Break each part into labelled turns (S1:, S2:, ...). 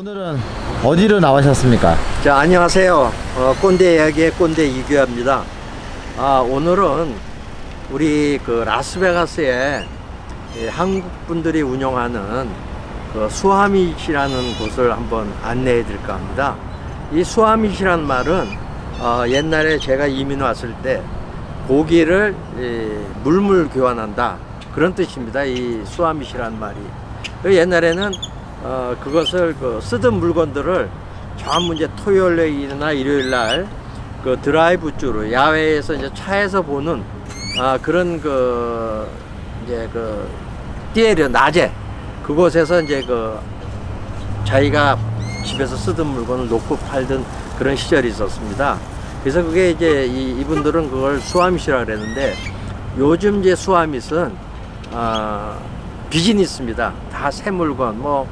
S1: 오늘은 어디로 나오셨습니까?
S2: 자, 안녕하세요. 어, 꼰대 이야기의 꼰대 이규야입니다. 아, 오늘은 우리 그 라스베가스에 이 한국 분들이 운영하는 그 수하밋이라는 곳을 한번 안내해 드릴까 합니다. 이 수하밋이라는 말은 어, 옛날에 제가 이민 왔을 때 고기를 이, 물물 교환한다 그런 뜻입니다. 이 수하밋이라는 말이. 그 옛날에는 어, 그것을 그 쓰던 물건들을 전부 이제 토요일이나 일요일 날 그 드라이브 주로 야외에서 이제 차에서 보는 아 그런 그 이제 그 띠에르 낮에 그곳에서 이제 그 자기가 집에서 쓰던 물건을 놓고 팔던 그런 시절이 있었습니다. 그래서 그게 이제 이, 이분들은 그걸 수아밋이라 그랬는데 요즘 이제 수아밋은 아 비즈니스입니다. 다 새 물건 뭐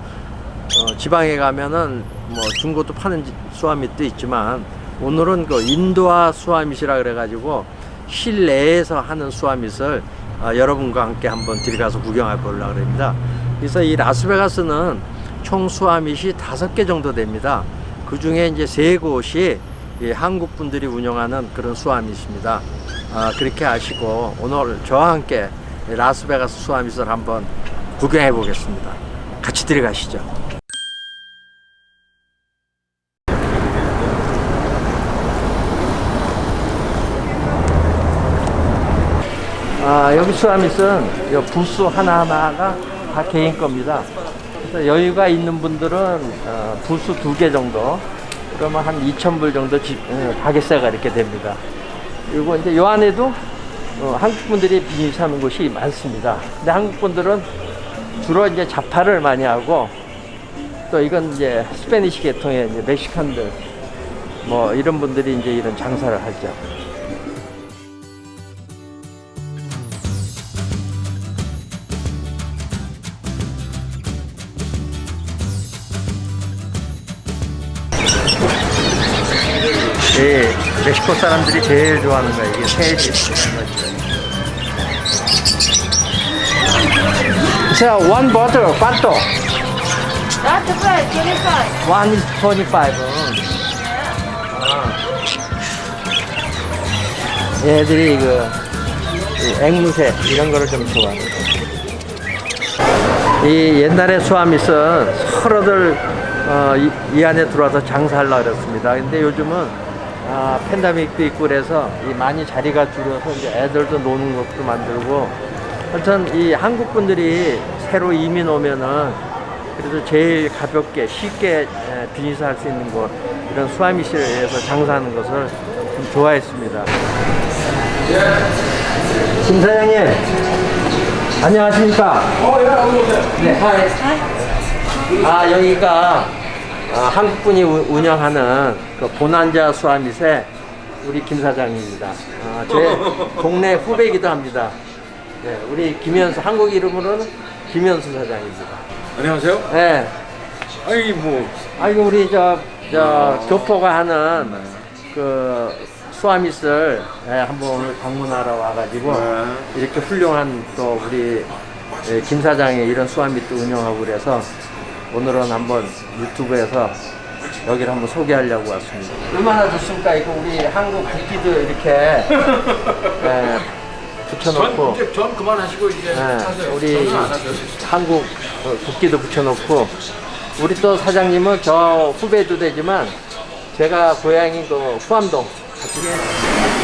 S2: 어, 지방에 가면은 뭐 중고도 파는 지- 수아밋도 있지만 오늘은 그 인도화 수아밋이라 그래가지고 실내에서 하는 수아밋을 아, 여러분과 함께 한번 들어가서 구경해 보려고 합니다. 그래서 이 라스베가스는 총 수아밋이 다섯 개 정도 됩니다. 그 중에 이제 세 곳이 이 한국 분들이 운영하는 그런 수아밋입니다. 아, 그렇게 아시고 오늘 저와 함께 이 라스베가스 수아밋을 한번 구경해 보겠습니다. 같이 들어가시죠. 아, 여기 요 부스 하나하나가 다 개인 겁니다. 그래서 여유가 있는 분들은 어, 부스 두 개 정도, 그러면 한 2,000불 정도 집, 어, 가게세가 이렇게 됩니다. 그리고 이제 요 안에도 어, 한국 분들이 비즈니스 하는 곳이 많습니다. 근데 한국 분들은 주로 이제 자파를 많이 하고 또 이건 이제 스페니시 계통의 이제 멕시칸들 뭐 이런 분들이 이제 이런 장사를 하죠. 멕시코 사람들이 제일 좋아하는 거예요. 이게 새집. 자, one bottle, ¿cuánto?
S3: That's the price, 25.
S2: One is 25. 얘들이 그, 이 앵무새, 이런 거를 좀 좋아해요. 이 옛날에 수아밋은 서로들 어, 이, 이 안에 들어와서 장사하려고 그랬습니다. 근데 요즘은 아, 팬데믹도 있고 그래서 이 많이 자리가 줄어서 이제 애들도 노는 것도 만들고 하여튼 이 한국 분들이 새로 이민 오면은 그래도 제일 가볍게 쉽게 에, 비즈니스 할 수 있는 곳 이런 수아미실에서 장사하는 것을 좀 좋아했습니다. 김 사장님 안녕하십니까? 네, 하이. 아 여기가 아, 한국 분이 우- 운영하는 그 보난자 수아밋의 우리 김 사장입니다. 아, 제 동네 후배이기도 합니다. 네, 우리 김현수 한국 이름으로는 김현수 사장입니다.
S4: 안녕하세요.
S2: 네.
S4: 아니 뭐
S2: 아이고 우리 저, 저 교포가 하는 그 수아밋을 예, 한번 오늘 방문하러 와가지고
S4: 네.
S2: 이렇게 훌륭한 또 우리 예, 김 사장이 이런 수아밋도 운영하고 그래서 오늘은 한번 유튜브에서 여기를 한번 소개하려고 왔습니다. 얼마나 좋습니까? 이거 우리 한국 국기도 이렇게 예, 붙여놓고
S4: 이제 전 그만하시고 이제
S2: 네,
S4: 하세요.
S2: 우리
S4: 저는 안 하세요.
S2: 한국 어, 국기도 붙여놓고 우리 또 사장님은 저 후배도 되지만 제가 고향이 그 후암동 어떻게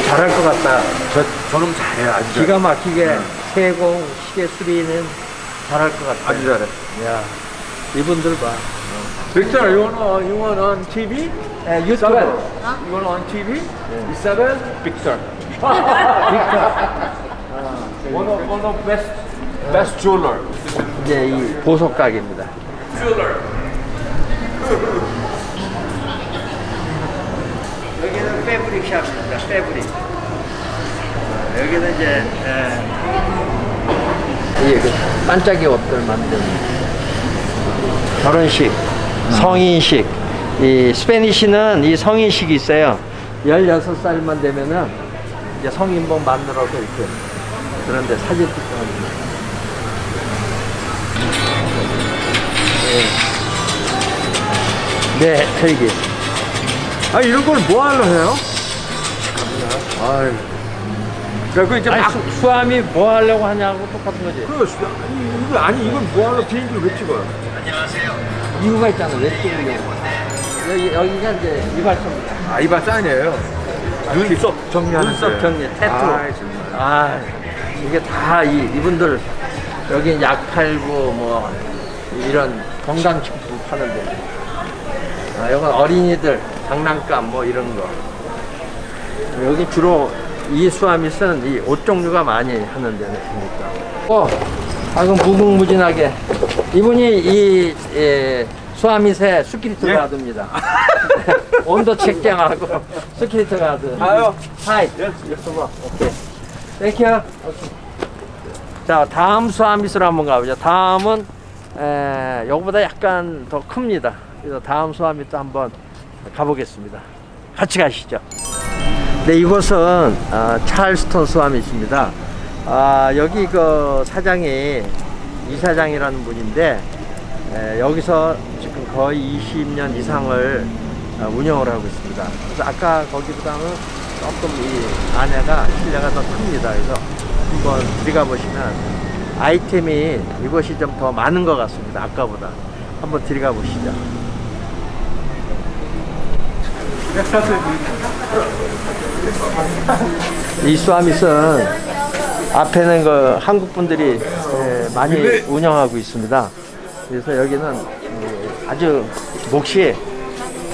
S2: 잘할 것 같다.
S4: 저 저는 잘해요. 아주 잘.
S2: 기가 막히게 세공 시계 수리는 잘할 것 같아.
S4: 아주 잘해.
S2: 야 이분들 봐.
S4: Victor, you want on you want on TV?
S2: 에, 유튜브
S4: You want on TV? Isabel, Victor. One of one of best best jeweler.
S2: 이제 이 보석 가게입니다.
S4: Jeweler.
S2: 여기는 패브릭 샵입니다. 패브릭. 어, 여기는 이제 예, 그 반짝이 옷들 만드는 결혼식, 성인식. 이 스페니쉬는 이 성인식이 있어요. 16살만 되면은 이제 성인복 만들어서 이렇게 그런데 사진. 예. 네, 헬기.
S4: 아 이런 걸 뭐 하려 해요?
S2: 아유.
S4: 그러니까 이제
S2: 아니,
S4: 막
S2: 수, 수암이 뭐 하려고 하냐고 똑같은 거지.
S4: 그, 수- 아니, 이거 아니 이건 뭐 하려 비행기를 왜 찍어요?
S2: 이유가 있잖아, 왜 찍으려고. 여기, 여기가 이제 이발소입니다.
S4: 아 이발 사인이에요. 눈썹 정리하는
S2: 눈썹 정리, 태투.
S4: 아 정말.
S2: 아, 이게 다 이, 이분들 여기 약 팔고 뭐 이런 건강식품 파는데. 아, 이건 어린이들 장난감 뭐 이런 거. 여기 주로 이 수아밋은 이옷 종류가 많이 하는 데는 보니까. 어, 아, 그럼 무궁무진하게. 이분이 이, 예, 수아밋의 스키리트
S4: 예?
S2: 가드입니다. 온도 책정하고 스키리트 가드.
S4: 아유.
S2: 하이. 오케이. 땡큐. 오케이. 자, 다음 수아밋으로 한번 가보죠. 다음은, 에, 요거보다 약간 더 큽니다. 그래서 다음 수아밋도 한번 가보겠습니다. 같이 가시죠. 네, 이곳은 아, 찰스톤 수아밋입니다. 아, 여기 그 사장이 이사장이라는 분인데 에, 여기서 지금 거의 20년 이상을 아, 운영을 하고 있습니다. 그래서 아까 거기보다는 조금 이 안에가 실내가 더 큽니다. 그래서 한번 들어가 보시면 아이템이 이것이 좀 더 많은 것 같습니다. 아까보다 한번 들어가 보시죠. 이 수아밋은 앞에는 그 한국 분들이 예, 많이 운영하고 있습니다. 그래서 여기는 예, 아주 몫이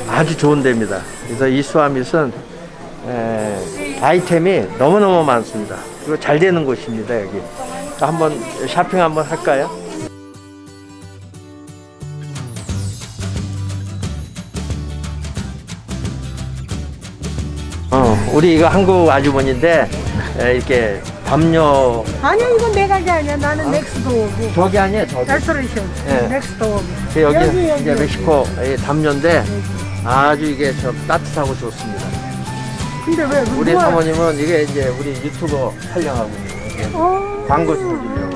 S2: 아주 좋은 데입니다. 그래서 이 수아밋은 에, 아이템이 너무너무 많습니다. 그리고 잘 되는 곳입니다, 여기. 한번 쇼핑 한번 할까요? 어, 우리 이거 한국 아주머니인데 에, 이렇게 담요
S5: 아니야 이건 내 가게 아니야 나는 넥스도어고
S2: 저기 아니에요, 저기.
S5: 레스토레이션
S2: 예.
S5: 넥스도어
S2: 그 여기,
S5: 여기, 여기,
S2: 이제. 멕시코 이 담요인데 아주 이게 좀 따뜻하고 좋습니다.
S5: 근데 왜
S2: 우리
S5: 누가-
S2: 사모님은 이게 이제 우리 유튜버 촬영하고 있는 거예요.
S5: 어,
S2: 광고 찍으려고.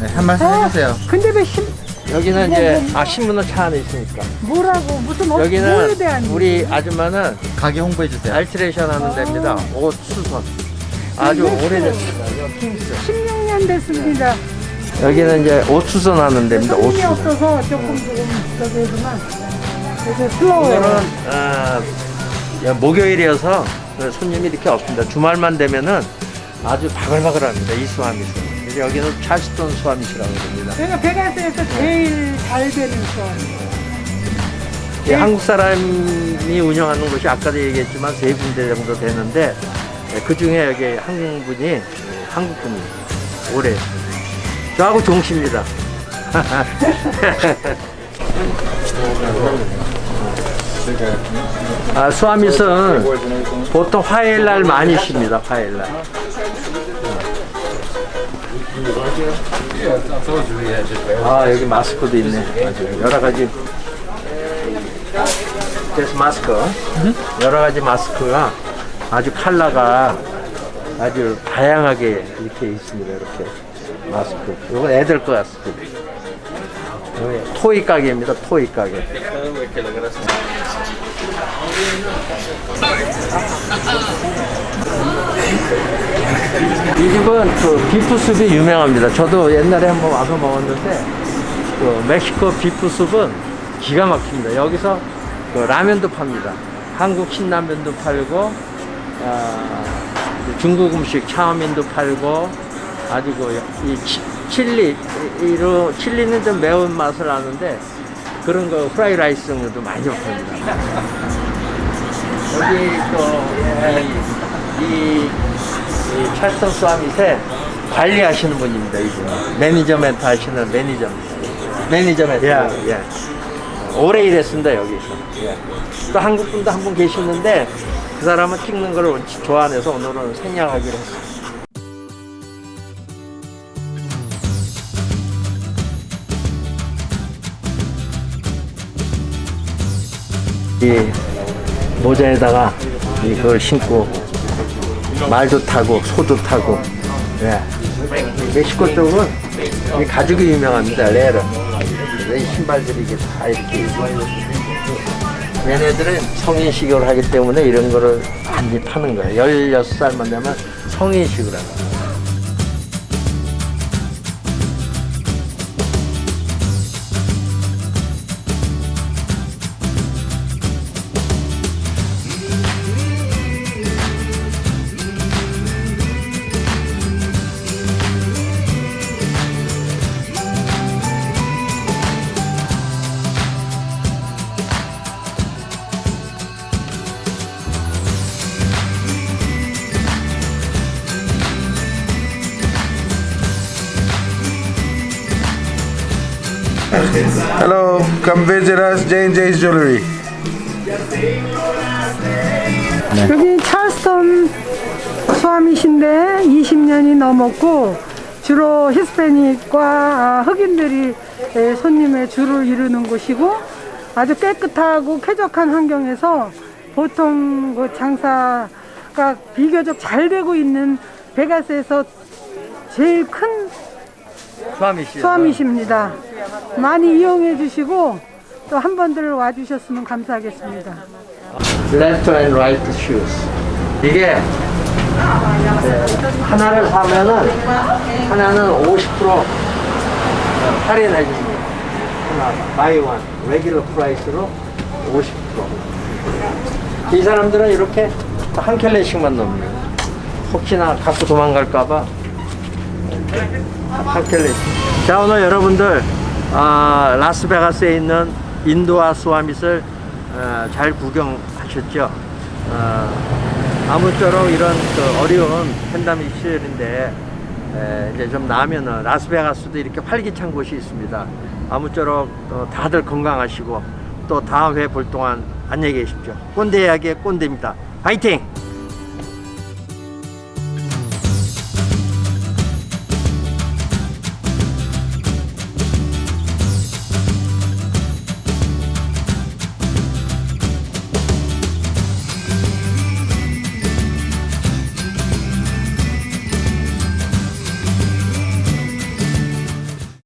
S1: 네, 한 말씀
S5: 어,
S1: 해주세요.
S5: 근데 왜 심,
S2: 여기는 이제 아 신문은 차 안에 있으니까.
S5: 뭐라고 무슨 어, 뭐에
S2: 여기는
S5: 대한
S2: 우리 아줌마는
S1: 가게 홍보해주세요.
S2: 알트레이션 하는 데입니다. 옷 수선. 아주
S5: 네.
S2: 오래됐습니다. 이거 킹스.
S5: 16년 됐습니다
S2: 여기는 이제 옷 수선 하는 데입니다. 옷
S5: 손님이
S2: 수선.
S5: 없어서 조금 조금 저기 해지만 되게 슬로워요
S2: 오늘은 아, 야, 목요일이어서 그 손님이 이렇게 없습니다. 주말만 되면은 아주 바글바글합니다. 이 수화밋은. 그래서 여기는 찰스톤 수화밋이라고 합니다.
S5: 내가 베가스에서 제일 잘 되는
S2: 거이 한국 사람이 운영하는 곳이 아까도 얘기했지만 세 군데 정도 되는데 그 중에 여기 한국 분이 한국 분이 오래 저하고 동시입니다. 아, 수아밋은 보통 화요일 날 많이 쉽니다. 화요일 날. 아 여기 마스크도 있네. 여러 가지. 그래서 마스크. 여러 가지 마스크가 아주 컬러가 아주 다양하게 이렇게 있습니다. 이렇게 마스크. 이건 애들 거. 여기 토이 가게입니다. 토이 가게. 이 집은 그 비프숲이 유명합니다. 저도 옛날에 한번 와서 먹었는데 그 멕시코 비프숲은 기가 막힙니다. 여기서 그 라면도 팝니다. 한국 신라면도 팔고 아, 중국 음식 차오민도 팔고 아주 그이 칠리 이로 칠리는 좀 매운 맛을 아는데 그런 거 프라이 라이스 등도 많이 팝니다. 여기 또이 이, 이 찰스턴 스와밋에 관리하시는 분입니다. 이분 매니저멘트 하시는 매니저입니다. 매니저멘트. 예. 예. 오래 일했습니다 여기서. 예. 또 한국 분도 한 분 계시는데 그 사람은 찍는 걸 좋아해서 오늘은 생략하기로 했어요. 이 모자에다가 이걸 신고 말도 타고 소도 타고 예. 멕시코 쪽은 이 가죽이 유명합니다 있어요. 이 신발들이 이게 다 이렇게 얘네들은 성인식을 하기 때문에 이런 거를 많이 타는 거예요. 16살만 되면 성인식을 하는 거예요.
S6: Hello, come visit us, J&J's Jewelry.
S5: 여기 찰스턴 수암이신데 20년이 넘었고 주로 히스패닉과 아, 흑인들이 에, 손님의 주를 이루는 곳이고 아주 깨끗하고 쾌적한 환경에서 보통 그 장사가 비교적 잘 되고 있는 베가스에서 제일 큰
S2: 수아미씨.
S5: 수암이십니다. 많이 이용해 주시고 또 한 번들 와주셨으면 감사하겠습니다.
S2: Left and right shoes. 이게 네, 하나를 사면은 하나는 50% 할인해 줍니다. 하나 buy one 레귤러 프라이스로 50%. 이 사람들은 이렇게 한 켤레씩만 넣습니다. 혹시나 갖고 도망갈까봐 한 켤레씩. 자 오늘 여러분들 아, 라스베가스에 있는 인도와 수아밋을 어, 잘 구경하셨죠? 어, 아무쪼록 이런 그 어려운 팬데믹 시절인데 에, 이제 좀 나면은 라스베가스도 이렇게 활기찬 곳이 있습니다. 아무쪼록 어, 다들 건강하시고 또 다음 회 볼 동안 안녕히 계십시오. 꼰대 이야기의 꼰대입니다. 파이팅!